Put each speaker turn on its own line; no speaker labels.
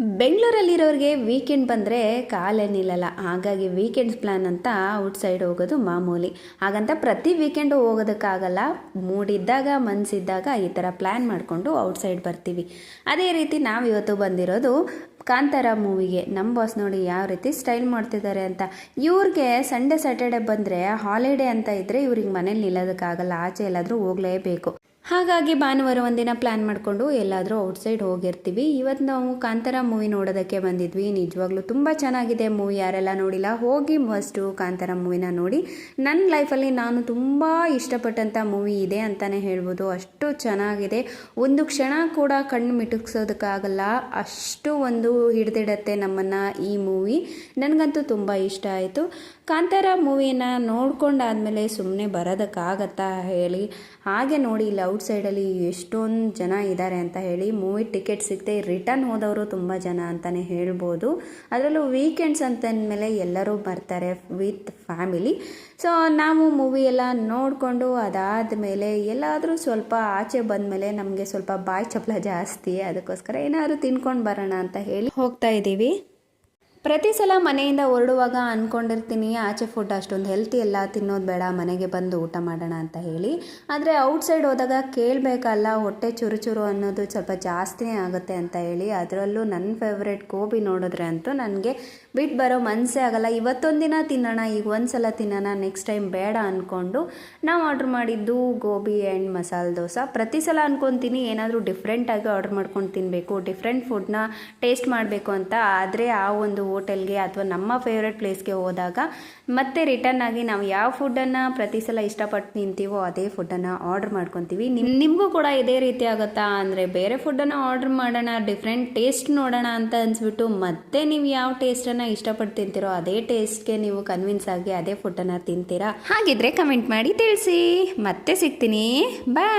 ಬೆಂಗಳೂರಲ್ಲಿರೋರಿಗೆ weekend ಬಂದರೆ ಕಾಲೇ ನಿಲ್ಲಲ್ಲ. ಹಾಗಾಗಿ ವೀಕೆಂಡ್ಸ್ ಪ್ಲ್ಯಾನ್ ಅಂತ ಔಟ್ ಸೈಡ್ ಹೋಗೋದು ಮಾಮೂಲಿ. ಹಾಗಂತ ಪ್ರತಿ ವೀಕೆಂಡು ಹೋಗೋದಕ್ಕಾಗಲ್ಲ. ಮೂಡಿದ್ದಾಗ ಮನಸ್ಸಿದ್ದಾಗ ಈ ಥರ ಪ್ಲ್ಯಾನ್ ಮಾಡಿಕೊಂಡು ಔಟ್ ಸೈಡ್ ಬರ್ತೀವಿ. ಅದೇ ರೀತಿ ನಾವು ಇವತ್ತು ಬಂದಿರೋದು ಕಾಂತಾರ ಮೂವಿಗೆ ನಮ್ಮ ಬಾಸ್ ನೋಡಿ ಯಾವ ರೀತಿ ಸ್ಟೈಲ್ ಮಾಡ್ತಿದ್ದಾರೆ ಅಂತ. ಇವ್ರಿಗೆ ಸಂಡೇ ಸ್ಯಾಟರ್ಡೆ ಬಂದರೆ ಹಾಲಿಡೇ ಅಂತ ಇದ್ದರೆ ಇವ್ರಿಗೆ ಮನೇಲಿ ನಿಲ್ಲೋದಕ್ಕಾಗಲ್ಲ. ಆಚೆ ಎಲ್ಲಾದರೂ ಹೋಗಲೇಬೇಕು. ಹಾಗಾಗಿ ಭಾನುವಾರ ಒಂದಿನ ಪ್ಲ್ಯಾನ್ ಮಾಡಿಕೊಂಡು ಎಲ್ಲಾದರೂ ಔಟ್ಸೈಡ್ ಹೋಗಿರ್ತೀವಿ. ಇವತ್ತು ನಾವು ಕಾಂತಾರ ಮೂವಿ ನೋಡೋದಕ್ಕೆ ಬಂದಿದ್ವಿ. ನಿಜವಾಗ್ಲೂ ತುಂಬ ಚೆನ್ನಾಗಿದೆ ಮೂವಿ ಯಾರೆಲ್ಲ ನೋಡಿಲ್ಲ, ಹೋಗಿ ಫಸ್ಟು ಕಾಂತಾರ ಮೂವಿನ ನೋಡಿ. ನನ್ನ ಲೈಫಲ್ಲಿ ನಾನು ತುಂಬ ಇಷ್ಟಪಟ್ಟಂಥ ಮೂವಿ ಇದೆ ಅಂತಲೇ ಹೇಳ್ಬೋದು. ಅಷ್ಟು ಚೆನ್ನಾಗಿದೆ. ಒಂದು ಕ್ಷಣ ಕೂಡ ಕಣ್ಣು ಮಿಟುಕ್ಸೋದಕ್ಕಾಗಲ್ಲ. ಅಷ್ಟು ಒಂದು ಹಿಡಿದಿಡತ್ತೆ ನಮ್ಮನ್ನು ಈ ಮೂವಿ ನನಗಂತೂ ತುಂಬ ಇಷ್ಟ ಆಯಿತು. ಕಾಂತಾರ ಮೂವಿನ ನೋಡ್ಕೊಂಡಾದಮೇಲೆ ಸುಮ್ಮನೆ ಬರೋದಕ್ಕಾಗತ್ತಾ ಹೇಳಿ. ಹಾಗೆ ನೋಡಿ ಇಲ್ಲಿ ಔಟ್ ಸೈಡಲ್ಲಿ ಎಷ್ಟೊಂದು ಜನ ಇದ್ದಾರೆ ಅಂತ ಹೇಳಿ ಮೂವಿ ಟಿಕೆಟ್ ಸಿಗದೆ ರಿಟರ್ನ್ ಹೋದವರು ತುಂಬ ಜನ ಅಂತಲೇ ಹೇಳ್ಬೋದು. ಅದರಲ್ಲೂ ವೀಕೆಂಡ್ಸ್ ಅಂತಂದಮೇಲೆ ಎಲ್ಲರೂ ಬರ್ತಾರೆ ವಿತ್ ಫ್ಯಾಮಿಲಿ ಸೊ ನಾವು ಮೂವಿ ಎಲ್ಲ ನೋಡಿಕೊಂಡು ಅದಾದ ಮೇಲೆ ಎಲ್ಲಾದರೂ ಸ್ವಲ್ಪ ಆಚೆ ಬಂದಮೇಲೆ ನಮಗೆ ಸ್ವಲ್ಪ ಬಾಯಿ ಚಪ್ಪಲ ಜಾಸ್ತಿ, ಅದಕ್ಕೋಸ್ಕರ ಏನಾದರೂ ತಿನ್ಕೊಂಡು ಬರೋಣ ಅಂತ ಹೇಳಿ ಹೋಗ್ತಾ ಇದ್ದೀವಿ. ಪ್ರತಿ ಸಲ ಮನೆಯಿಂದ ಹೊರಡುವಾಗ ಅಂದ್ಕೊಂಡಿರ್ತೀನಿ ಆಚೆ ಫುಡ್ ಅಷ್ಟೊಂದು ಹೆಲ್ತಿ ಎಲ್ಲ ತಿನ್ನೋದು ಬೇಡ, ಮನೆಗೆ ಬಂದು ಊಟ ಮಾಡೋಣ ಅಂತ ಹೇಳಿ. ಆದರೆ ಔಟ್ಸೈಡ್ ಹೋದಾಗ ಕೇಳಬೇಕಲ್ಲ, ಹೊಟ್ಟೆ ಚುರು ಚುರು ಅನ್ನೋದು ಸ್ವಲ್ಪ ಜಾಸ್ತಿನೇ ಆಗುತ್ತೆ ಅಂತ ಹೇಳಿ. ಅದರಲ್ಲೂ ನನ್ನ ಫೇವ್ರೆಟ್ ಗೋಬಿ ನೋಡಿದ್ರೆ ಅಂತೂ ನನಗೆ ಬಿಟ್ಟು ಬರೋ ಮನಸ್ಸೇ ಆಗಲ್ಲ. ಇವತ್ತೊಂದು ದಿನ ತಿನ್ನೋಣ, ಈಗ ಒಂದು ಸಲ ತಿನ್ನೋಣ ನೆಕ್ಸ್ಟ್ ಟೈಮ್ ಬೇಡ ಅಂದ್ಕೊಂಡು ನಾವು ಆರ್ಡ್ರ್ ಮಾಡಿದ್ದು ಗೋಬಿ ಆ್ಯಂಡ್ ಮಸಾಲೆ ದೋಸೆ. ಪ್ರತಿ ಸಲ ಅಂದ್ಕೊತೀನಿ ಏನಾದರೂ ಡಿಫ್ರೆಂಟಾಗಿ ಆರ್ಡ್ರ್ ಮಾಡ್ಕೊಂಡು ತಿನ್ನಬೇಕು ಡಿಫ್ರೆಂಟ್ ಫುಡ್ನ ಟೇಸ್ಟ್ ಮಾಡಬೇಕು ಅಂತ. ಆದರೆ ಆ ಒಂದು ಹೋಟೆಲ್ಗೆ ಅಥವಾ ನಮ್ಮ ಫೇವ್ರೆಟ್ ಪ್ಲೇಸ್ಗೆ ಹೋದಾಗ ಮತ್ತೆ ರಿಟರ್ನ್ ಆಗಿ ನಾವು ಯಾವ ಫುಡ್ಡನ್ನು ಪ್ರತಿ ಸಲ ಇಷ್ಟಪಟ್ಟು ತಿಂತೀವೋ ಅದೇ ಫುಡ್ಡನ್ನು ಆರ್ಡ್ರ್ ಮಾಡ್ಕೊತೀವಿ. ನಿಮ್, ನಿಮಗೂ ಕೂಡ ಇದೇ ರೀತಿ ಆಗುತ್ತಾ? ಅಂದರೆ ಬೇರೆ ಫುಡ್ಡನ್ನು ಆರ್ಡ್ರ್ ಮಾಡೋಣ ಡಿಫ್ರೆಂಟ್ ಟೇಸ್ಟ್ ನೋಡೋಣ ಅಂತ ಅನ್ಸ್ಬಿಟ್ಟು ಮತ್ತೆ ನೀವು ಯಾವ ಟೇಸ್ಟನ್ನು ಇಷ್ಟಪಟ್ಟು ತಿಂತೀರೋ ಅದೇ ಟೇಸ್ಟ್ಗೆ ನೀವು ಕನ್ವಿನ್ಸ್ ಆಗಿ ಅದೇ ಫುಡ್ಡನ್ನು ತಿಂತೀರಾ? ಹಾಗಿದ್ರೆ ಕಮೆಂಟ್ ಮಾಡಿ ತಿಳಿಸಿ. ಮತ್ತೆ ಸಿಗ್ತೀನಿ. ಬಾಯ್